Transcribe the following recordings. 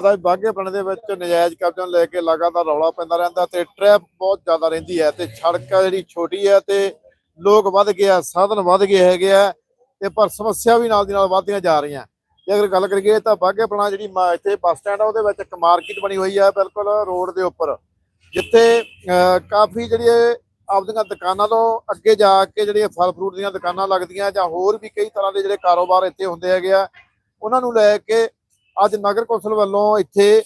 ਦਾ ਬਾਗੇ ਪਿੰਡ ਦੇ ਵਿੱਚ ਨਜਾਇਜ਼ ਕਬਜ਼ਾ ਨੂੰ ਲੈ ਕੇ ਲਗਾਤਾਰ ਰੌਲਾ ਪੈਂਦਾ ਰਹਿੰਦਾ ਤੇ ਟ੍ਰੈਫਿਕ ਬਹੁਤ ਜ਼ਿਆਦਾ ਰਹਿੰਦੀ ਹੈ ਤੇ ਸੜਕ ਜਿਹੜੀ ਛੋਟੀ ਹੈ ਤੇ ਲੋਕ ਵੱਧ ਗਏ ਆ, ਸਾਧਨ ਵੱਧ ਗਏ ਹੈਗੇ ਆ ਤੇ ਪਰ ਸਮੱਸਿਆ ਵੀ ਨਾਲ ਦੀ ਨਾਲ ਵੱਧਦੀਆਂ ਜਾ ਰਹੀਆਂ। ਜੇ ਅਗਰ ਗੱਲ ਕਰੀਏ ਤਾਂ ਬਾਗੇ ਪਿੰਡ ਜਿਹੜੀ ਮਾ- ਇੱਥੇ ਬੱਸ ਸਟੈਂਡ ਆ, ਉਹਦੇ ਵਿੱਚ ਇੱਕ ਮਾਰਕੀਟ ਬਣੀ ਹੋਈ ਹੈ ਬਿਲਕੁਲ ਰੋਡ ਦੇ ਉੱਪਰ, ਜਿੱਥੇ ਕਾਫੀ ਜਿਹੜੀ ਆਪਦੀਆਂ ਦੁਕਾਨਾਂ ਤੋਂ ਅੱਗੇ ਜਾ ਕੇ ਜਿਹੜੀਆਂ ਫਲ ਫਰੂਟ ਦੀਆਂ ਦੁਕਾਨਾਂ ਲੱਗਦੀਆਂ ਜਾਂ ਹੋਰ ਵੀ ਕਈ ਤਰ੍ਹਾਂ ਦੇ ਜਿਹੜੇ ਕਾਰੋਬਾਰ ਇੱਥੇ ਹੁੰਦੇ ਹੈਗੇ ਆ, ਉਹਨਾਂ ਨੂੰ ਲੈ ਕੇ ਅੱਜ ਨਗਰ ਕੌਂਸਲ ਵੱਲੋਂ ਇੱਥੇ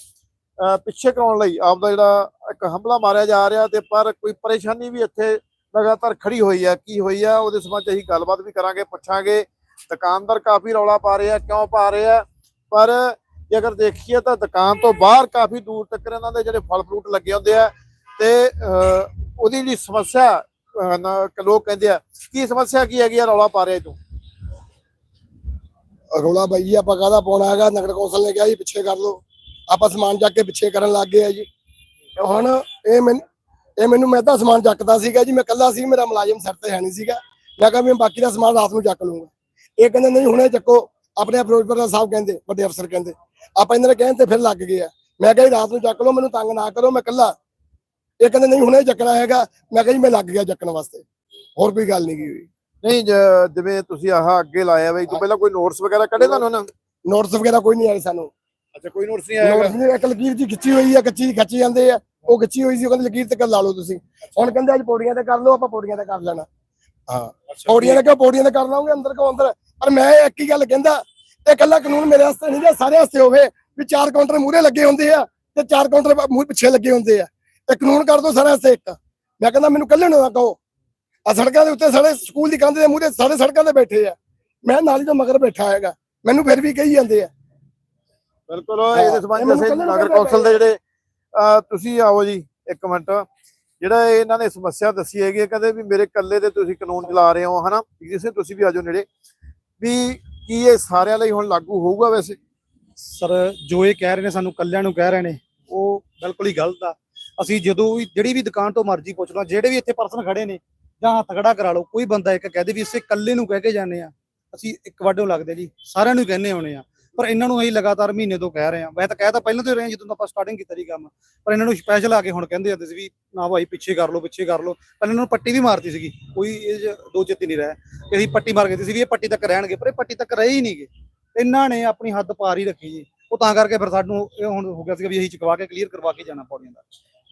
ਪਿੱਛੇ ਕਰਾਉਣ ਲਈ ਆਪਦਾ ਜਿਹੜਾ ਇੱਕ ਹਮਲਾ ਮਾਰਿਆ ਜਾ ਰਿਹਾ ਤੇ ਪਰ ਕੋਈ ਪਰੇਸ਼ਾਨੀ ਵੀ ਇੱਥੇ ਲਗਾਤਾਰ ਖੜੀ ਹੋਈ ਹੈ ਕੀ ਹੋਈ ਹੈ ਉਹਦੇ ਸੰਬੰਧ ਅਸੀਂ ਗੱਲਬਾਤ ਵੀ ਕਰਾਂਗੇ, ਪੁੱਛਾਂਗੇ। ਦੁਕਾਨਦਾਰ ਕਾਫੀ ਰੌਲਾ ਪਾ ਰਹੇ ਆ ਕਿਉਂ ਪਾ ਰਹੇ? ਆ ਪਰ ਜੇ ਅਗਰ ਦੇਖੀਏ ਤਾਂ ਦੁਕਾਨ ਤੋਂ ਬਾਹਰ ਕਾਫੀ ਦੂਰ ਤੱਕ ਇਹਨਾਂ ਦੇ ਜਿਹੜੇ ਫਲ ਫਰੂਟ ਲੱਗੇ ਹੁੰਦੇ ਆ ਤੇ ਉਹਦੀ ਜਿਹੜੀ ਸਮੱਸਿਆ ਲੋਕ ਕਹਿੰਦੇ ਆ, ਕੀ ਸਮੱਸਿਆ ਕੀ ਹੈਗੀ ਆ, ਰੌਲਾ ਪਾ ਰਹੇ ਤੂੰ ਰੋਲਾ ਬਾਈ ਜੀ ਆਪਾਂ ਕਾਹਦਾ ਪਾਉਣਾ ਹੈਗਾ? ਨਗਰ ਕੌਂਸਲ ਨੇ ਕਿਹਾ ਜੀ, ਪਿੱਛੇ ਕਰ ਲਓ। ਆਪਾਂ ਸਮਾਨ ਚੱਕ ਕੇ ਪਿੱਛੇ ਕਰਨ ਲੱਗ ਗਏ ਆ ਜੀ। ਹੁਣ ਇਹ ਮੈਂ ਇਹ ਮੈਨੂੰ ਮੈਂ ਤਾਂ ਸਮਾਨ ਚੱਕਦਾ ਸੀਗਾ ਜੀ। ਮੈਂ ਇਕੱਲਾ ਸੀ, ਮੇਰਾ ਮੁਲਾਜ਼ਮ ਸਿਰ ਤੇ ਹੈ ਨਹੀਂ ਸੀਗਾ। ਮੈਂ ਕਿਹਾ ਵੀ ਮੈਂ ਬਾਕੀ ਦਾ ਸਮਾਨ ਰਾਤ ਨੂੰ ਚੱਕ ਲੂੰਗਾ ਇਹ ਕਹਿੰਦੇ ਨਹੀਂ ਹੁਣੇ ਚੱਕੋ। ਆਪਣੇ ਫਿਰੋਜ਼ਪੁਰ ਦਾ ਸਾਹਿਬ ਕਹਿੰਦੇ, ਵੱਡੇ ਅਫਸਰ ਕਹਿੰਦੇ। ਆਪਾਂ ਇਹਨਾਂ ਦੇ ਕਹਿਣ ਤੇ ਫਿਰ ਲੱਗ ਗਏ ਆ। ਮੈਂ ਕਿਹਾ ਜੀ, ਰਾਤ ਨੂੰ ਚੱਕ ਲਓ, ਮੈਨੂੰ ਤੰਗ ਨਾ ਕਰੋ, ਮੈਂ ਇਕੱਲਾ। ਇਹ ਕਹਿੰਦੇ ਨਹੀਂ ਹੁਣੇ ਚੱਕਣਾ ਹੈਗਾ। ਮੈਂ ਕਿਹਾ ਜੀ, ਮੈਂ ਲੱਗ ਗਿਆ ਚੱਕਣ ਵਾਸਤੇ। ਹੋਰ ਕੋਈ ਗੱਲ ਨਹੀਂ ਹੋਈ। ਨਹੀਂ ਜ- ਜਿਵੇਂ ਤੁਸੀਂ ਆਹ ਅੱਗੇ ਲਾਇਆ ਬਈ ਤੋਂ ਪਹਿਲਾਂ ਕੋਈ ਨੋਟਸ ਵਗੈਰਾ ਕੱਢੇ ਤੁਹਾਨੂੰ ਨਾ? ਨੋਟਿਸ ਵਗੈਰਾ ਕੋਈ ਨਹੀਂ ਆਏ ਸਾਨੂੰ। ਅੱਛਾ ਕੋਈ ਨੋਟਸ ਨਹੀਂ ਨੋਟਿਸ ਨਹੀਂ ਇੱਕ ਲਕੀਰ ਜੀ ਖਿੱਚੀ ਹੋਈ ਆ ਕੱਚੀ ਖੱਚੀ ਜਾਂਦੇ ਆ। ਉਹ ਖਿੱਚੀ ਹੋਈ ਸੀ ਉਹ ਕਹਿੰਦੇ ਲਕੀਰ ਤੇ ਲਾ ਲਓ ਤੁਸੀਂ। ਹੁਣ ਕਹਿੰਦੇ ਅੱਜ ਪੌੜੀਆਂ ਤੇ ਕਰ ਲਓ ਆਪਾਂ ਪੌੜੀਆਂ ਤੇ ਕਰ ਲੈਣਾ। ਹਾਂ। ਪੌੜੀਆਂ ਤੇ ਕਿਉਂ ਪੌੜੀਆਂ ਤੇ ਕਰ ਲਾਂਗੇ ਅੰਦਰ ਕੋ ਅੰਦਰ? ਪਰ ਮੈਂ ਇੱਕ ਹੀ ਗੱਲ ਕਹਿੰਦਾ ਇਹ ਇਕੱਲਾ ਕਾਨੂੰਨ ਮੇਰੇ ਵਾਸਤੇ ਨਹੀਂ ਜੇ ਸਾਰੇ ਵਾਸਤੇ ਹੋਵੇ ਵੀ ਚਾਰ ਕਾਊਂਟਰ ਮੂਹਰੇ ਲੱਗੇ ਹੁੰਦੇ ਆ ਤੇ ਚਾਰ ਕਾਊਂਟਰ ਮੂੰਹ ਪਿੱਛੇ ਲੱਗੇ ਹੁੰਦੇ ਆ। ਤੇ ਕਾਨੂੰਨ ਕਰ ਦੋ ਸਾਰੇ ਵਾਸਤੇ ਇੱਕ। ਮੈਂ ਕਹਿੰਦਾ ਮੈਨੂੰ ਕੱਲੇ ਨੂੰ ਨਾ ਕਹੋ ਆ ਸੜਕਾਂ ਦੇ ਉੱਤੇ ਸਾਰੇ ਸਕੂਲ ਦੀ ਕੰਧ ਦੇ ਮੂਹਰੇ ਸਾਰੇ ਸੜਕਾਂ ਤੇ ਬੈਠੇ ਆ। ਮੈਂ ਨਾਲੀ ਤੋਂ ਮਗਰ ਬੈਠਾ ਹੈਗਾ। ਮੈਨੂੰ ਫਿਰ ਵੀ ਕਹੀ ਜਾਂਦੇ ਆ। ਬਿਲਕੁਲ ਇਹਦੇ ਸੰਬੰਧ ਵਿੱਚ ਨਗਰ ਕੌਂਸਲ ਦੇ ਜਿਹੜੇ ਤੁਸੀਂ ਆਓ ਜੀ ਇੱਕ ਮਿੰਟ। ਜਿਹੜਾ ਇਹਨਾਂ ਨੇ ਸਮੱਸਿਆ ਦੱਸੀ ਹੈਗੀ ਹੈ, ਕਹਿੰਦੇ ਵੀ ਮੇਰੇ ਕੱਲੇ ਤੇ ਤੁਸੀਂ ਕਾਨੂੰਨ ਚਲਾ ਰਹੇ ਹੋ ਹਨਾ? ਕਿਸੇ ਤੁਸੀਂ ਵੀ ਆਜੋ ਨੇੜੇ। ਵੀ ਕੀ ਇਹ ਸਾਰਿਆਂ ਲਈ ਹੁਣ ਲਾਗੂ ਹੋਊਗਾ ਵੈਸੇ? ਸਰ ਜੋ ਇਹ ਕਹਿ ਰਹੇ ਨੇ ਸਾਨੂੰ ਕੱਲਿਆਂ ਨੂੰ ਕਹਿ ਰਹੇ ਨੇ ਉਹ ਬਿਲਕੁਲ ਹੀ ਗਲਤ ਆ। ਅਸੀਂ ਜਦੋਂ ਵੀ ਜਿਹੜੀ ਵੀ ਦੁਕਾਨ ਤੋਂ ਮਰਜ਼ੀ ਪੁੱਛ ਲਓ ਜਿਹੜੇ ਵੀ ਇੱਥੇ ਪਰਸਨ ਖੜੇ ਨੇ ਜਾਂ ਹੱਥ ਖੜਾ ਕਰਾ ਲਓ, ਕੋਈ ਬੰਦਾ ਇੱਕ ਕਹਦੇ ਵੀ ਇਸੇ ਇਕੱਲੇ ਨੂੰ ਕਹਿ ਕੇ ਜਾਂਦੇ ਆ ਅਸੀਂ ਇੱਕ ਵਾਢੋਂ ਲੱਗਦੇ ਜੀ, ਸਾਰਿਆਂ ਨੂੰ ਹੀ ਕਹਿੰਦੇ ਹੋਣੇ ਆ ਪਰ ਇਹਨਾਂ ਨੂੰ ਅਸੀਂ ਲਗਾਤਾਰ ਮਹੀਨੇ ਤੋਂ ਕਹਿ ਰਹੇ ਆ ਮੈਂ ਤਾਂ ਕਹਿ ਤਾਂ ਪਹਿਲਾਂ ਤੋਂ ਹੀ ਰਹੇ ਜਦੋਂ ਆਪਾਂ ਸਟਾਰਟਿੰਗ ਕੀਤੀ ਸੀ ਕੰਮ, ਪਰ ਇਹਨਾਂ ਨੂੰ ਸਪੈਸ਼ਲ ਆ ਕੇ ਹੁਣ ਕਹਿੰਦੇ ਹੁੰਦੇ ਸੀ ਵੀ ਨਾ ਭਾਈ ਪਿੱਛੇ ਕਰ ਲਓ, ਪਿੱਛੇ ਕਰ ਲਓ। ਪਹਿਲਾਂ ਇਹਨਾਂ ਨੂੰ ਪੱਟੀ ਵੀ ਮਾਰਤੀ ਸੀਗੀ, ਕੋਈ ਇਹ ਦੋ ਚਿੱਤੀ ਨਹੀਂ ਰਿਹਾ। ਕਿ ਅਸੀਂ ਪੱਟੀ ਮਾਰ ਗਏ ਸੀ ਵੀ ਇਹ ਪੱਟੀ ਤੱਕ ਰਹਿਣਗੇ, ਪਰ ਇਹ ਪੱਟੀ ਤੱਕ ਰਹੇ ਹੀ ਨਹੀਂਗੇ ਇਹਨਾਂ ਨੇ ਆਪਣੀ ਹੱਦ ਪਾਰ ਹੀ ਰੱਖੀ ਜੀ। ਉਹ ਤਾਂ ਕਰਕੇ ਫਿਰ ਸਾਨੂੰ ਇਹ ਹੁਣ ਹੋ ਗਿਆ ਸੀਗਾ ਵੀ ਅਸੀਂ ਚੁਕਵਾ ਕੇ ਕਲੀਅਰ ਕਰਵਾ ਕੇ ਜਾਣਾ ਪੌੜੀਆਂ ਦਾ।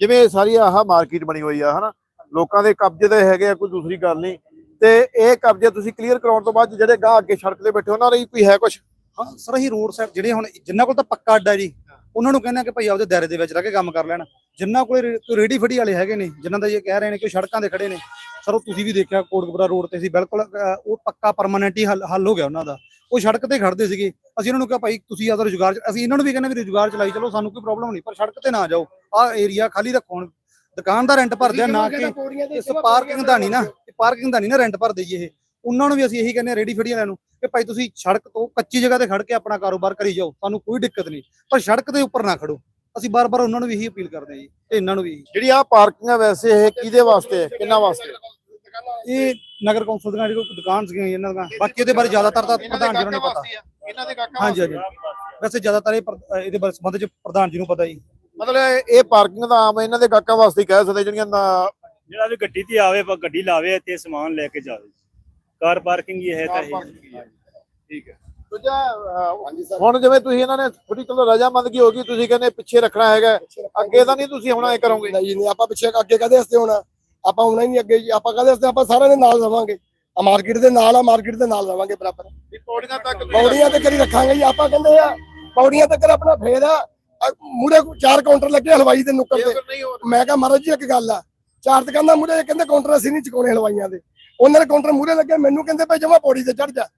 ਜਿਵੇਂ ਸਾਰੀ ਆਹ ਮਾਰਕੀਟ ਬਣੀ ਹੋਈ ਆ, ਹਨਾ? ਲੋਕਾਂ ਦੇ ਕਬਜ਼ੇ ਤੇ ਹੈਗੇ ਆ ਕੋਈ ਦੂਸਰੀ ਗੱਲ ਨਹੀਂ। ਤੇ ਇਹ ਕਬਜ਼ੇ ਤੁਸੀਂ ਕਲੀਅਰ ਕਰਾਉਣ ਤੋਂ ਬਾਅਦ ਜਿਹੜੇ ਗਾਹ ਅੱਗੇ ਸੜਕ ਤੇ ਬੈਠੇ ਉਹਨਾਂ ਲਈ ਕੋਈ ਹੈ ਕੁਝ ਹਾਂ ਸਰ ਅਸੀਂ ਰੋਡ ਸਾਈਡ ਜਿਹੜੇ ਹੁਣ ਜਿੰਨਾ ਕੋਲ ਤਾਂ ਪੱਕਾ ਅੱਡਾ ਜੀ ਉਹਨਾਂ ਨੂੰ ਕਹਿੰਦੇ ਆ ਕਿ ਭਾਈ ਆਪਦੇ ਦਾਇਰੇ ਦੇ ਵਿੱਚ ਰਹਿ ਕੇ ਕੰਮ ਕਰ ਲੈਣ। ਜਿੰਨਾ ਕੋਲ ਰੇੜੀ ਫੜੀ ਵਾਲੇ ਹੈਗੇ ਨੇ ਜਿਨ੍ਹਾਂ ਦਾ ਇਹ ਕਹਿ ਰਹੇ ਨੇ ਕਿ ਸੜਕਾਂ ਤੇ ਖੜੇ ਨੇ। ਸਰ ਉਹ ਤੁਸੀਂ ਵੀ ਦੇਖਿਆ ਕੋਟਕਪੁਰਾ ਰੋਡ ਤੇ ਸੀ ਬਿਲਕੁਲ ਉਹ ਪੱਕਾ ਪਰਮਾਨੈਂਟ ਹੀ ਹੱਲ ਹੋ ਗਿਆ ਉਹਨਾਂ ਦਾ। ਉਹ ਸੜਕ ਤੇ ਖੜਦੇ ਸੀਗੇ। ਅਸੀਂ ਉਹਨਾਂ ਨੂੰ ਕਿਹਾ ਭਾਈ ਤੁਸੀਂ ਆਪਦਾ ਰੁਜ਼ਗਾਰ ਅਸੀਂ ਇਹਨਾਂ ਨੂੰ ਵੀ ਕਹਿੰਦੇ ਵੀ ਰੁਜ਼ਗਾਰ ਚਲਾਈ ਚਲੋ ਸਾਨੂੰ ਕੋਈ ਪ੍ਰੋਬਲਮ ਨਹੀਂ ਪਰ ਸੜਕ ਤੇ ਨਾ ਜਾਓ। ਆਹ ਏਰੀਆ ਖਾਲੀ ਰੱਖੋ ਦੁਕਾਨ ਦਾ ਰੈਂਟ ਭਰਦੇ ਆ ਨਾ ਕਿ ਇਸ ਪਾਰਕਿੰਗ ਦਾ ਨਹੀਂ ਨਾ ਪਾਰਕਿੰਗ ਦਾ ਨਹੀਂ ਨਾ ਰੈਂਟ ਭਰਦੇ ਜੀ ਇਹ। ਉਹਨਾਂ ਨੂੰ ਵੀ ਅਸੀਂ ਇਹੀ ਕਹਿੰਦੇ ਆ ਰੇੜੀ ਫੜੀ ਵਾਲਿਆਂ ਨੂੰ ਕਿ ਭਾਈ ਤੁਸੀਂ ਸੜਕ ਤੋਂ ਕੱਚੀ ਜਗ੍ਹਾ ਤੇ ਖੜ ਕੇ ਆਪਣਾ ਕਾਰੋਬਾਰ ਕਰੀ ਜਾਓ ਤੁਹਾਨੂੰ ਕੋਈ ਦਿੱਕਤ ਨਹੀਂ। ਪਰ ਸੜਕ ਦੇ ਉੱਪਰ ਨਾ ਖੜੋ। ਅਸੀਂ ਬਾਰ-ਬਾਰ ਉਹਨਾਂ ਨੂੰ ਵੀ ਇਹੀ ਅਪੀਲ ਕਰਦੇ ਹਾਂ ਜੀ ਤੇ ਇਹਨਾਂ ਨੂੰ ਵੀ ਜਿਹੜੀ ਆ ਪਾਰਕਿੰਗ ਆ ਵੈਸੇ ਇਹ ਕਿਹਦੇ ਵਾਸਤੇ ਹੈ ਕਿੰਨਾ ਵਾਸਤੇ ਇਹ ਨਗਰ ਕੌਂਸਲ ਦੀਆਂ ਜਿਹੜੀ ਦੁਕਾਨ ਸੀਗੀਆਂ ਇਹਨਾਂ ਦੀਆਂ। ਬਾਕੀ ਇਹਦੇ ਬਾਰੇ ਜ਼ਿਆਦਾਤਰ ਤਾਂ ਪ੍ਰਧਾਨ ਜੀ ਨੂੰ ਨਹੀਂ ਪਤਾ। ਇਹਨਾਂ ਦੇ ਕਾਕਾ ਹਾਂਜੀ ਹਾਂਜੀ। ਵੈਸੇ ਜ਼ਿਆਦਾਤਰ ਇਹ ਇਹਦੇ ਬਾਰੇ ਸੰਬੰਧ ਚ ਪ੍ਰਧਾਨ ਜੀ ਨੂੰ ਪਤਾ ਜੀ। ਮਤਲਬ ਇਹ ਪਾਰਕਿੰਗ ਦਾ ਆਮ ਇਹਨਾਂ ਦੇ ਕਾਕਾ ਵਾਸਤੇ ਹੀ ਕਹਿ ਸਕਦੇ ਜਿਹੜੀਆਂ ਨਾ- ਜਿਹੜਾ ਵੀ ਗੱਡੀ ਤੇ ਆਵੇ ਪਰ ਗੱਡੀ ਲਾਵੇ ਤੇ ਸਮਾਨ ਲੈ ਕੇ ਜਾਵੇ। ਕਾਰ ਪਾਰਕਿੰਗ ਹੀ ਹੈ ਤਾਂ ਇਹ। ਠੀਕ ਹੈ। ਦੂਜਾ ਅਹ, ਹੁਣ ਜਿਵੇਂ ਤੁਸੀਂ ਇਹਨਾਂ ਨੇ ਥੋੜੀ ਚਲੋ ਰਜਾਮੰਦਗੀ ਹੋ ਗਈ ਤੁਸੀਂ ਕਹਿੰਦੇ ਪਿੱਛੇ ਰੱਖਣਾ ਹੈਗਾ। ਅੱਗੇ ਤਾਂ ਨਹੀਂ ਤੁਸੀਂ ਹੁਣ ਐ ਕਰੋਗੇ। ਨਹੀਂ ਨਹੀਂ ਆਪਾਂ ਪਿੱਛੇ ਅੱਗੇ ਕਦੇ ਵਾਸਤੇ ਹੋਣਾ। ਆਪਾਂ ਹੋਣਾ ਹੀ ਨਹੀਂ ਅੱਗੇ ਜੀ ਆਪਾਂ ਕਦੇ ਵਾਸਤੇ ਆਪਾਂ ਸਾਰਿਆਂ ਦੇ ਨਾਲ ਰਵਾਂਗੇ। ਆ ਮਾਰਕੀਟ ਦੇ ਨਾਲ ਆ ਮਾਰਕੀਟ ਦੇ ਨਾਲ ਰਵਾਂਗੇ ਬਰਾਬਰ। ਪੌੜੀਆਂ ਤੱਕ ਪੌੜੀਆਂ ਤੇ ਕਰੀ ਰੱਖਾਂਗੇ ਜੀ। ਆਪਾਂ ਕਹਿੰਦੇ ਆ ਪੌੜੀਆਂ ਤੇ ਕਰ ਆਪਣਾ ਫੇਰ ਆ। ਮੂਰੇ ਚਾਰ ਕਾਊਂਟਰ ਲੱਗੇ ਹਲਵਾਈ ਦੇ ਨੁੱਕਰ ਤੇ। ਮੈਂ ਕਿਹਾ ਮਹਾਰਾਜ ਜੀ ਇੱਕ ਗੱਲ ਆ। ਚਾਰ ਦੁਕਾਨਾਂ ਮੂਰੇ ਕਹਿੰਦੇ ਕਾਊਂਟਰ ਅਸੀਂ ਨਹੀਂ ਚੁਕਾਉਣੇ ਹਲਵਾਈਆਂ ਦੇ। ਉਹਨਾਂ ਦੇ ਕਾਊਂਟਰ ਮੂਰੇ ਲੱਗੇ ਮੈਨੂੰ ਕਹਿੰਦੇ ਭਾਈ ਜਮਾ ਪੌੜੀ ਤੇ ਚੜ ਜਾ।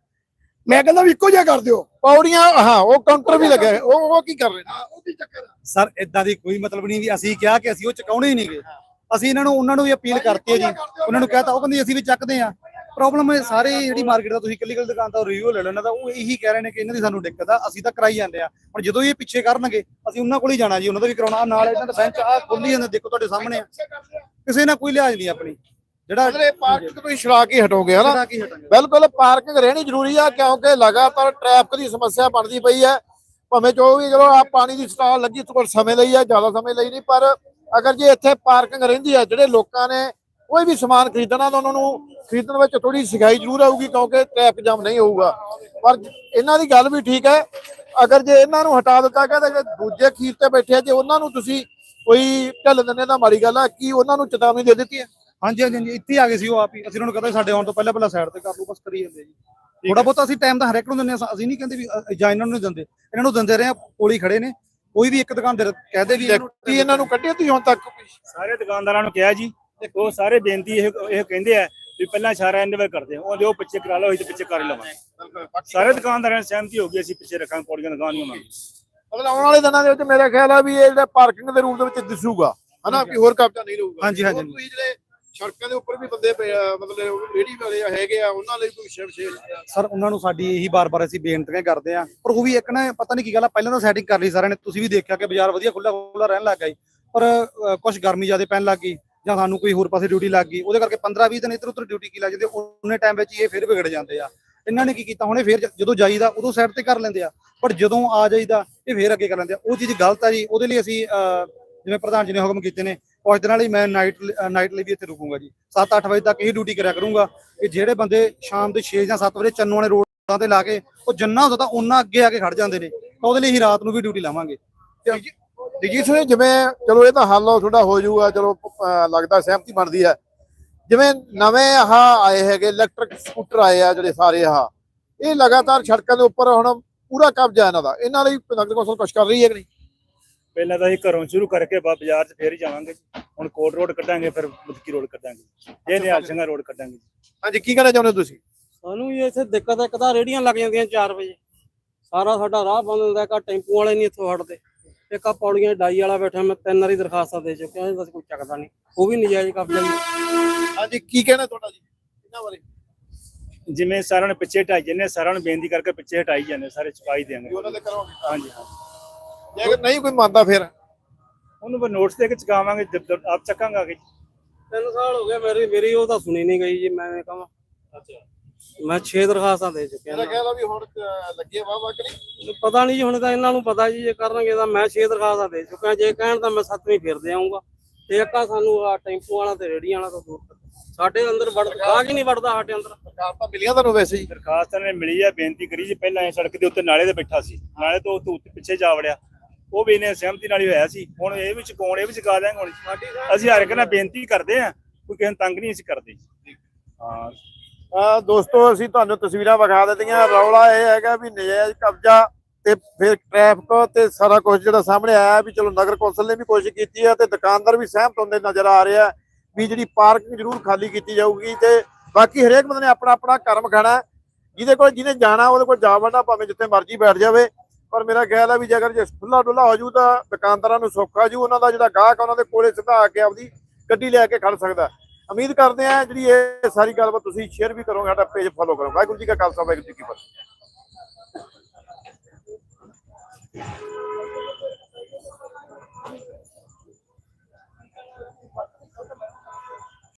ਮੈਂ ਕਹਿੰਦਾ ਵੀ ਇੱਕੋ ਜਿਹਾ ਕਰ ਦਿਓ। ਪੌੜੀਆਂ ਹਾਂ ਉਹ ਕਾਊਂਟਰ ਵੀ ਲੱਗਿਆ। ਉਹ ਉਹ ਕੀ ਕਰ ਰਹੇ ਨੇ? ਉਹਦੀ ਚੱਕਰ ਸਰ ਇਦਾਂ ਦੀ ਕੋਈ ਮਤਲਬ ਨਹੀਂ ਵੀ ਅਸੀਂ ਕਿਹਾ ਕਿ ਅਸੀਂ ਉਹ ਚੁਕਾਉਣੇ ਹੀ ਨਹੀਂਗੇ। ਅਸੀਂ ਇਹਨਾਂ ਨੂੰ ਉਹਨਾਂ ਨੂੰ ਵੀ ਅਪੀਲ ਕਰਤੀ ਹੈ ਜੀ। ਉਹਨਾਂ ਨੂੰ ਕਹਤਾ ਉਹ ਕਹਿੰਦੇ ਅਸੀਂ ਵੀ ਚੱਕਦੇ ਆ ਪ੍ਰੋਬਲਮ ਹੈ ਸਾਰੇ ਜਿਹੜੀ ਮਾਰਕੀਟ ਦਾ ਤੁਸੀਂ ਕੱਲੀ ਕੱਲੀ ਦੁਕਾਨ ਦਾ ਰਿਵਿਊ ਲੈ ਇਹਨਾਂ ਦਾ ਉਹ ਇਹੀ ਕਹਿ ਰਹੇ ਨੇ ਕਿ ਇਹਨਾਂ ਦੀ ਸਾਨੂੰ ਦਿੱਕਤ ਆ ਅਸੀਂ ਤਾਂ ਕਰਾਈ ਜਾਂਦੇ ਆ। ਹੁਣ ਜਦੋਂ ਇਹ ਪਿੱਛੇ ਕਰਨਗੇ ਅਸੀਂ ਉਹਨਾਂ ਕੋਲ ਹੀ ਜਾਣਾ ਜੀ ਉਹਨਾਂ ਦਾ ਵੀ ਕਰਾਉਣਾ ਨਾਲ ਇਹਨਾਂ ਦਾ ਬੈਂਚ ਆ ਖੁੱਲੀ ਜਾਂਦੇ ਦੇਖੋ ਤੁਹਾਡੇ ਸਾਹਮਣੇ ਆ। ਕਿਸੇ ਨਾਲ ਕੋਈ ਲਿਹਾਜ਼ ਨਹੀਂ ਆਪਣੀ। ਜਿਹੜਾ ਮਤਲਬ ਪਾਰਕਿੰਗ ਤੋਂ ਹੀ ਛੜਾ ਕੇ ਹਟੋਗੇ ਹਨਾ? ਬਿਲਕੁਲ ਪਾਰਕਿੰਗ ਰਹਿਣੀ ਜ਼ਰੂਰੀ ਆ ਕਿਉਂਕਿ ਲਗਾਤਾਰ ਟ੍ਰੈਫਿਕ ਦੀ ਸਮੱਸਿਆ ਬਣਦੀ ਪਈ ਹੈ ਭਾਵੇਂ ਜੋ ਵੀ ਚਲੋ ਆ ਪਾਣੀ ਦੀ ਸਟਾਲ ਲੱਗੀ ਥੋੜਾ ਸਮੇਂ ਲਈ ਆ ਜ਼ਿਆਦਾ ਸਮੇਂ ਲਈ ਨਹੀਂ ਪਰ ਅਗਰ ਜੇ ਇੱਥੇ ਪਾਰਕਿੰਗ ਰਹਿੰਦੀ ਹੈ ਜਿਹੜੇ ਲੋਕਾਂ ਨੇ ਕੋਈ ਵੀ ਸਮਾਨ ਖਰੀਦਣਾ ਤਾਂ ਉਹਨਾਂ ਨੂੰ ਖਰੀਦਣ ਵਿੱਚ ਥੋੜੀ ਸਿਖਾਈ ਜ਼ਰੂਰ ਆਊਗੀ ਕਿਉਂਕਿ ਟ੍ਰੈਫਿਕ ਜਾਮ ਨਹੀਂ ਹੋਊਗਾ। ਪਰ ਇਹਨਾਂ ਦੀ ਗੱਲ ਵੀ ਠੀਕ ਹੈ ਅਗਰ ਜੇ ਇਹਨਾਂ ਨੂੰ ਹਟਾ ਦਿੱਤਾ ਗਿਆ ਤਾਂ ਦੂਜੇ ਖੀਰ ਤੇ ਬੈਠੇ ਆ ਜੇ ਉਹਨਾਂ ਨੂੰ ਤੁਸੀਂ ਕੋਈ ਢਿੱਲ ਦਿੰਦੇ ਤਾਂ ਮਾੜੀ ਗੱਲ ਆ ਕੀ ਉਹਨਾਂ ਨੂੰ ਚੇਤਾਵਨੀ ਦੇ ਦਿੱਤੀ ਹੈ? ਹਾਂਜੀ ਹਾਂਜੀ ਹਾਂਜੀ ਇੱਥੇ ਆ ਗਏ ਸੀ ਉਹ ਆਪ ਹੀ। ਅਸੀਂ ਉਹਨਾਂ ਨੂੰ ਕਹਿੰਦੇ ਸਾਡੇ ਆਉਣ ਤੋਂ ਪਹਿਲਾਂ ਪਹਿਲਾਂ ਸਾਈਡ ਤੇ ਕਰ ਲਓ ਬਸ ਕਰੀ ਜਾਂਦੇ ਜੀ। ਥੋੜਾ ਬਹੁਤਾ ਅਸੀਂ ਟਾਈਮ ਤਾਂ ਹਰ ਇੱਕ ਨੂੰ ਦਿੰਦੇ ਹਾਂ ਅਸੀਂ ਨਹੀਂ ਕਹਿੰਦੇ ਵੀ ਜਾਂ ਇਹਨਾਂ ਨੂੰ ਨਹੀਂ ਦਿੰਦੇ। ਇਹਨਾਂ ਨੂੰ ਦਿੰਦੇ ਰਹੇ ਆ ਕੋਲੀ ਖੜੇ ਨੇ। ਕੋਈ ਵੀ ਇੱਕ ਦੁਕਾਨ ਦੇ ਕਹਦੇ ਵੀ ਇਹਨਾਂ ਨੂੰ ਕੱਢਿਆ ਤੁਸੀਂ ਹੁਣ ਤੱਕ? ਸਾਰੇ ਦੁਕਾਨਦਾਰਾਂ ਨੂੰ ਕਿਹਾ ਜੀ ਉਹ ਸਾਰੇ ਬੇਨਤੀ ਇਹ ਇਹ ਕਹਿੰਦੇ ਆ ਵੀ ਪਹਿਲਾਂ ਇਸ਼ਾਰਾ ਇੰਨੇ ਕਰਦੇ ਉਹ ਜੋ ਪਿੱਛੇ ਕਰਾ ਲਓ ਅਸੀਂ ਤੇ ਪਿੱਛੇ ਕਰ ਹੀ ਲਵਾਂਗੇ। ਸਾਰੇ ਦੁਕਾਨਦਾਰਾਂ ਨਾਲ ਸਹਿਮਤੀ ਹੋ ਗਈ ਅਸੀਂ ਪਿੱਛੇ ਰੱਖਾਂਗੇ ਪੌੜੀਆਂ ਦੁਕਾਨ ਨਹੀਂ ਮਤਲਬ ਆਉਣ ਵਾਲੇ ਦਿਨਾਂ ਦੇ ਵਿੱਚ ਮੇਰਾ ਖਿਆਲ ਆ ਵੀ ਇਹ ਜਿਹੜਾ ਪਾਰਕਿੰਗ ਦੇ ਰੂਪ ਦੇ ਵਿੱਚ ਦਿਸੂਗਾ ਹਨਾ ਵੀ ਹੋਰ ਕਬਜ਼ਾ ਨਹੀਂ ਰਹੂਗਾ। ਹਾਂਜੀ, ਹਾਂਜੀ। ਤੁਸੀਂ ਜਿਹੜੇ ਸੜਕਾਂ ਦੇ ਉੱਪਰ ਵੀ ਬੰਦੇ ਮਤਲਬ ਰੇੜੀ ਵਾਲੇ ਹੈਗੇ ਆ ਉਹਨਾਂ ਲਈ ਕੋਈ ਸ਼ਿਵ ਸ਼ੇਰ ਸਰ ਉਹਨਾਂ ਨੂੰ ਸਾਡੀ ਇਹੀ ਬਾਰ-ਬਾਰ ਅਸੀਂ ਬੇਨਤੀਆਂ ਕਰਦੇ ਆ। ਪਰ ਉਹ ਵੀ ਇੱਕ ਨਾ ਪਤਾ ਨਹੀਂ ਕੀ ਗੱਲ ਆ ਪਹਿਲਾਂ ਤਾਂ ਸੈਟਿੰਗ ਕਰ ਲਈ ਸਾਰਿਆਂ ਨੇ। ਤੁਸੀਂ ਵੀ ਦੇਖਿਆ ਕਿ ਬਾਜ਼ਾਰ ਵਧੀਆ ਖੁੱਲਾ ਖੁੱਲਾ ਰਹਿਣ ਲੱਗ ਗਿਆ ਪਰ ਕੁਝ ਗਰਮੀ ਜ਼ਿਆਦਾ ਪੈਣ ਲੱਗ ਗਈ। ਜਾਂ ਸਾਨੂੰ ਕੋਈ ਹੋਰ ਪਾਸੇ ਡਿਊਟੀ ਲੱਗ ਗਈ ਉਹਦੇ ਕਰਕੇ 15-20 ਦਿਨ ਇੱਧਰ ਉੱਧਰ ਡਿਊਟੀ ਕੀ ਲੱਗ ਜਾਂਦੀ ਉਹਨੇ ਟਾਈਮ ਵਿੱਚ ਇਹ ਫਿਰ ਵਿਗੜ ਜਾਂਦੇ ਆ। ਇਹਨਾਂ ਨੇ ਕੀ ਕੀਤਾ ਹੁਣੇ ਫਿਰ ਜਦੋਂ ਜਾਈਦਾ ਉਦੋਂ ਸਾਈਡ ਤੇ ਕਰ ਲੈਂਦੇ ਆ ਪਰ ਜਦੋਂ ਆ ਜਾਈਦਾ ਇਹ ਫਿਰ ਅੱਗੇ ਕਰ ਲੈਂਦੇ ਆ। ਉਹ ਚੀਜ਼ ਗਲਤ ਆ ਜੀ ਉਹਦੇ ਲਈ ਅਸੀਂ ਅਹ, ਜਿਵੇਂ ਪ੍ਰਧਾਨ ਜੀ ਨੇ ਹੁਕਮ ਕੀਤੇ ਨੇ ਉਸ ਦਿਨਾਂ ਲਈ ਮੈਂ ਨਾਈਟ ਨਾਈਟ ਲਈ ਵੀ ਇੱਥੇ ਰੁਕੂੰਗਾ ਜੀ। 7-8 ਵਜੇ ਤੱਕ ਹੀ ਡਿਊਟੀ ਕਰਿਆ ਕਰੂੰਗਾ ਇਹ ਜਿਹੜੇ ਬੰਦੇ ਸ਼ਾਮ ਦੇ 6 ਜਾਂ 7 ਵਜੇ ਚੰਨੂ ਵਾਲੇ ਰੋਡਾਂ ਤੇ ਲਾ ਕੇ ਉਹ ਜਿੰਨਾ ਹੁੰਦਾ ਤਾਂ ਉਹਨਾਂ ਅੱਗੇ ਆ ਕੇ ਖੜ ਜਾਂਦੇ ਨੇ। ਤਾਂ ਉਹਦੇ ਲਈ ਅਸੀਂ ਰਾਤ ਨੂੰ ਵੀ ਡਿਊਟੀ ਲਾਵਾਂਗੇ। ਡਿਜੀਟ ਨੇ ਜਿਵੇਂ ਚਲੋ ਇਹ ਤਾਂ ਹੱਲ ਥੋੜਾ ਹੋ ਜਾਊਗਾ ਚਲੋ ਲੱਗਦਾ ਸਹਿਮਤੀ ਬਣਦੀ ਹੈ। ਜਿਵੇਂ ਨਵੇਂ ਆਹ ਆਏ ਹੈਗੇ ਇਲੈਕਟ੍ਰਿਕ ਸਕੂਟਰ ਆਏ ਆ ਜਿਹੜੇ ਸਾਰੇ ਆਹ ਇਹ ਲਗਾਤਾਰ ਸੜਕਾਂ ਦੇ ਉੱਪਰ ਹੁਣ ਪੂਰਾ ਕਬਜ਼ਾ ਇਹਨਾਂ ਦਾ। ਇਹਨਾਂ ਲਈ ਨਗਰ ਕੌਂਸਲ ਕੁਛ ਕਰ ਰਹੀ ਹੈ ਕਿ ਨਹੀਂ? ਪਹਿਲਾਂ ਤਾਂ ਅਸੀਂ ਘਰੋਂ ਸ਼ੁਰੂ ਕਰਕੇ ਬਾ ਬਾਜ਼ਾਰ 'ਚ ਫੇਰ ਹੀ ਜਾਵਾਂਗੇ। ਜੀ। ਹੁਣ ਕੋਟ ਰੋਡ ਕੱਢਾਂਗੇ ਫਿਰ ਮੁਦਕੀ ਰੋਡ ਕੱਢਾਂਗੇ। ਇਹ ਨਿਹਾਲ ਸਿੰਘਾ ਰੋਡ ਕੱਢਾਂਗੇ। ਹਾਂਜੀ ਕੀ ਕਹਿਣਾ ਚਾਹੁੰਦੇ ਹੋ ਤੁਸੀਂ? ਸਾਨੂੰ ਵੀ ਇੱਥੇ ਦਿੱਕਤ ਇੱਕ ਤਾਂ ਰੇੜੀਆਂ ਲੱਗ ਜਾਂਦੀਆਂ 4 ਵਜੇ। ਸਾਰਾ ਸਾਡਾ ਰਾਹ ਬੰਦ ਹੁੰਦਾ ਆਹ ਟੈਂਪੂ ਵਾਲੇ ਨਹੀਂ ਇੱਥੋਂ ਹਟਦੇ। ਇੱਕ ਆ ਪੌੜੀਆਂ ਡਾਈ ਵਾਲਾ ਬੈਠਾ ਮੈਂ ਤਿੰਨ ਵਾਰੀ ਦਰਖਾਸਤਾਂ ਦੇ ਚੁੱਕਿਆ ਬਸ ਕੋਈ ਚੱਕਦਾ ਨਹੀਂ। ਉਹ ਵੀ ਨਜਾਇਜ਼ ਕਬਜ਼ਾ ਹੀ ਹਾਂਜੀ ਕੀ ਕਹਿਣਾ ਤੁਹਾਡਾ ਜੀ? ਇਹਨਾਂ ਬਾਰੇ? ਜਿਵੇਂ ਸਾਰਿਆਂ ਨੂੰ ਪਿੱਛੇ ਹਟਾਈ ਜਾਂਦੇ ਸਾਰਿਆਂ ਨੂੰ ਬੇਨਤੀ ਕਰਕੇ ਪਿੱਛੇ ਹਟਾਈ ਜਾਂਦੇ ਸਾਰੇ ਚੁਕਾਈ ਉਹਨਾਂ ਦੇ ਕਰੋਗੇ ਹਾਂਜੀ ਹਾਂ। ਜੇ ਅਗਰ ਨਹੀਂ ਕੋਈ ਮੰਨਦਾ ਫਿਰ? ਉਹਨੂੰ ਫਿਰ ਨੋਟਿਸ ਦੇ ਕੇ ਚੁਕਾਵਾਂਗੇ ਜਦ ਤੱਕ ਆਪ ਚੱਕਾਂਗੇ ਅੱਗੇ ਤਿੰਨ ਸਾਲ ਹੋ ਗਏ ਮੇਰੀ ਮੇਰੀ ਉਹ ਤਾਂ ਸੁਣੀ ਨਹੀਂ ਗਈ ਜੀ ਮੈਂ ਕਹਾਂ। ਮੈਂ 6 ਦਰਖਾਸਤਾਂ ਦੇ ਚੁੱਕਿਆ ਇਹਦਾ ਕਹਿ ਲਾ ਵੀ ਹੁਣ ਅਹ, ਲੱਗੇ ਵਾਹ ਵਾਹ ਕਿ ਨਹੀਂ? ਪਤਾ ਨਹੀਂ ਜੀ ਹੁਣ ਤਾਂ ਇਹਨਾਂ ਨੂੰ ਪਤਾ ਜੀ ਜੇ ਕਰਨਗੇ ਤਾਂ ਮੈਂ 6 ਦਰਖਾਸਤਾਂ ਦੇ ਚੁੱਕਿਆ। ਜੇ ਕਹਿਣ ਤਾਂ ਮੈਂ ਸੱਤਵੀਂ ਫਿਰਦੇ ਆਉਂਗਾ ਤੇ ਇੱਕ ਆ ਸਾਨੂੰ ਆ ਟੈਂਪੂ ਵਾਲਾ ਤੇ ਰੇੜੀਆਂ ਵਾਲਾ ਤੋਂ ਦੂਰ ਕਰ ਸਾਡੇ ਅੰਦਰ ਵੜ ਗਾਹਕ ਹੀ ਨਹੀਂ ਵੜਦਾ ਸਾਡੇ ਅੰਦਰ? ਸਰਕਾਰ ਤਾਂ ਮਿਲੀਆਂ ਤੁਹਾਨੂੰ ਵੈਸੇ ਹੀ? ਦਰਖਾਸਤ ਨੇ ਮਿਲੀ ਆ ਬੇਨਤੀ ਕਰੀ ਜੀ ਪਹਿਲਾਂ ਇਹ ਸੜਕ ਦੇ ਉੱਤੇ ਨਾਲੇ ਤੇ ਬੈਠਾ ਸੀ। ਨਾਲੇ ਤੋਂ ਉੱਤੇ ਉੱਤੇ ਪਿੱਛੇ ਜਾ ਵੜਿਆ। ਉਹ ਵੀ ਇਹਨੇ ਸਹਿਮਤੀ ਨਾਲ ਹੀ ਹੋਇਆ ਸੀ। ਹੁਣ ਇਹ ਵੀ ਚੁਕਾਉਣ ਇਹ ਵੀ ਚੁਕਾ ਦਿਆਂਗੇ ਹੁਣ ਅਸੀਂ ਹਰ ਇੱਕ ਨਾਲ ਬੇਨਤੀ ਕਰਦੇ ਆ ਕੋਈ ਕਿਸੇ ਨੂੰ ਤੰਗ ਨਹੀਂ ਅਸੀਂ ਕਰਦੇ ਹਾਂ। ਆ ਦੋਸਤੋ, ਅਸੀਂ ਤੁਹਾਨੂੰ ਤਸਵੀਰਾਂ ਵਿਖਾ ਦਿੱਤੀਆਂ। ਰੌਲਾ ਇਹ ਹੈਗਾ ਵੀ ਨਜਾਇਜ਼ ਕਬਜ਼ਾ ਤੇ ਫਿਰ ਟ੍ਰੈਫਿਕ ਤੇ ਸਾਰਾ ਕੁਝ ਜਿਹੜਾ ਸਾਹਮਣੇ ਆਇਆ ਵੀ ਚਲੋ ਨਗਰ ਕੌਂਸਲ ਨੇ ਵੀ ਕੋਸ਼ਿਸ਼ ਕੀਤੀ ਹੈ ਤੇ ਦੁਕਾਨਦਾਰ ਵੀ ਸਹਿਮਤ ਹੁੰਦੇ ਨਜ਼ਰ ਆ ਰਿਹਾ ਵੀ ਜਿਹੜੀ ਪਾਰਕਿੰਗ ਜ਼ਰੂਰ ਖਾਲੀ ਕੀਤੀ ਜਾਊਗੀ ਤੇ ਬਾਕੀ ਹਰੇਕ ਬੰਦੇ ਨੇ ਆਪਣਾ ਆਪਣਾ ਕਰਮ ਖਾਣਾ ਜਿਹਦੇ ਕੋਲ ਜਿਹਨੇ ਜਾਣਾ, ਉਹਦੇ ਕੋਲ ਜਾ ਵੜਨਾ ਭਾਵੇਂ ਜਿੱਥੇ ਮਰਜ਼ੀ ਬੈਠ ਜਾਵੇ। ਪਰ ਮੇਰਾ ਖਿਆਲ ਹੈ ਵੀ ਜੇ ਅਗਰ ਜੇ ਖੁੱਲਾ ਡੁੱਲਾ ਹੋ ਜੂ ਤਾਂ ਦੁਕਾਨਦਾਰਾਂ ਨੂੰ ਸੌਖਾ ਜੂ ਉਹਨਾਂ ਦਾ ਜਿਹੜਾ ਗਾਹਕ ਆ, ਉਹਨਾਂ ਦੇ ਕੋਲੇ ਸਿੱਧਾ ਆ ਕੇ ਆਪਦੀ ਗੱਡੀ ਲੈ ਕੇ ਖੜ ਸਕਦਾ। ਉਮੀਦ ਕਰਦੇ ਆ ਜਿਹੜੀ ਇਹ ਸਾਰੀ ਗੱਲਬਾਤ ਤੁਸੀਂ ਸ਼ੇਅਰ ਵੀ ਕਰੋਗੇ, ਸਾਡਾ ਪੇਜ ਫੋਲੋ ਕਰੋ ਵਾਹਿਗੁਰੂ ਜੀ ਕਾ ਖਾਲਸਾ, ਵਾਹਿਗੁਰੂ ਜੀ ਕੀ ਫਤਿਹ।